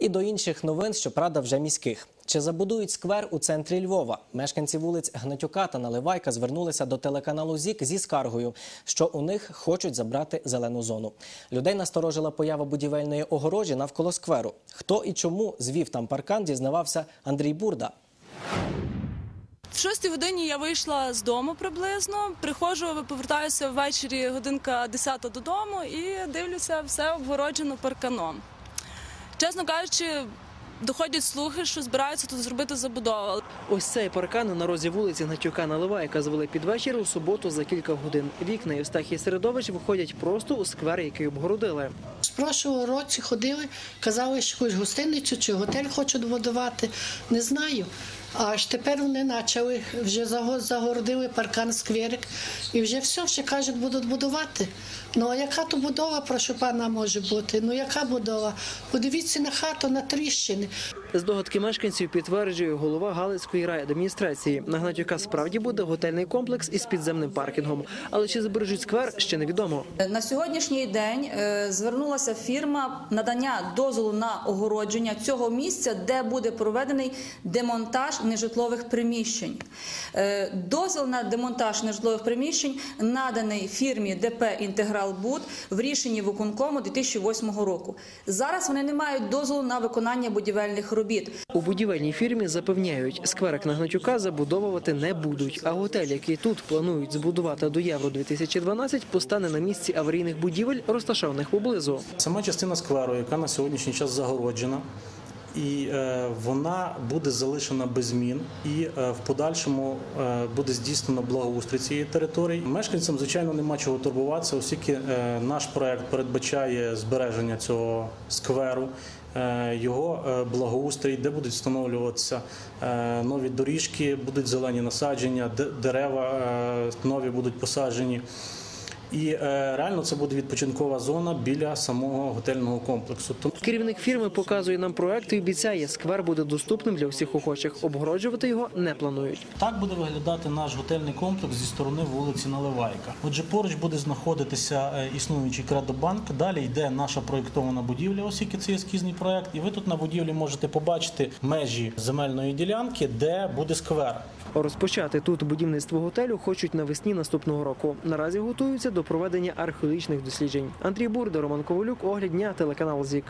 І до інших новин, щоправда, вже міських. Чи забудують сквер у центрі Львова? Мешканці вулиць Гнатюка та Наливайка звернулися до телеканалу ЗІК зі скаргою, що у них хочуть забрати зелену зону. Людей насторожила поява будівельної огорожі навколо скверу. Хто і чому звів там паркан, дізнавався Андрій Бурда. В шостій годині я вийшла з дому приблизно. Приходжу, повертаюся ввечері годинка 10 додому і дивлюся, все обгороджено парканом. Чесно кажучи, доходять слухи, що збираються тут зробити забудову. Ось цей паркан на розі вулиці Гнатюка Наливайка звели під вечір у суботу за кілька годин. Вікна Євстахій Середович виходять просто у сквер, який обгородили. З прошлого році ходили, казали, що якусь гостиницю чи готель хочуть будувати. Не знаю. Аж тепер вони почали, вже заго- загородили паркан скверик і вже все, ще кажуть, будуть будувати. Ну а яка то будова, прошу пана, може бути? Ну яка будова? Подивіться на хату, на тріщини. Здогадки мешканців підтверджує голова Галицької райадміністрації. На Гнатюка справді буде готельний комплекс із підземним паркінгом. Але чи збережуть сквер, ще невідомо. На сьогоднішній день е, звернулася фірма надання дозволу на огородження цього місця, де буде проведений демонтаж нежитлових приміщень. Е, Дозвіл на демонтаж нежитлових приміщень наданий фірмі ДП «Інтегралбуд» в рішенні виконкому 2008 року. Зараз вони не мають дозволу на виконання будівельних робіт. У будівельній фірмі запевняють, скверик на Гнатюка забудовувати не будуть. А готель, який тут планують збудувати до Євро 2012, постане на місці аварійних будівель, розташованих поблизу. Сама частина скверу, яка на сьогоднішній час загороджена, і е, вона буде залишена без змін, і е, в подальшому е, буде здійснено благоустрій цієї території. Мешканцям, звичайно, нема чого турбуватися, оскільки наш проект передбачає збереження цього скверу. Його благоустрій, де будуть встановлюватися нові доріжки, будуть зелені насадження, де- дерева нові будуть посаджені. І е, реально це буде відпочинкова зона біля самого готельного комплексу. Керівник фірми показує нам проект і обіцяє, сквер буде доступним для всіх охочих. Обгороджувати його не планують. так буде виглядати наш готельний комплекс зі сторони вулиці Наливайка. Отже, поруч буде знаходитися е, існуючий кредобанк. Далі йде наша проєктована будівля, оскільки це ескізний проект. І ви тут на будівлі можете побачити межі земельної ділянки, де буде сквер. Розпочати тут будівництво готелю хочуть навесні наступного року. Наразі готуються до проведення археологічних досліджень. Андрій Бурда, Роман Ковалюк, огляд дня, телеканал ЗІК.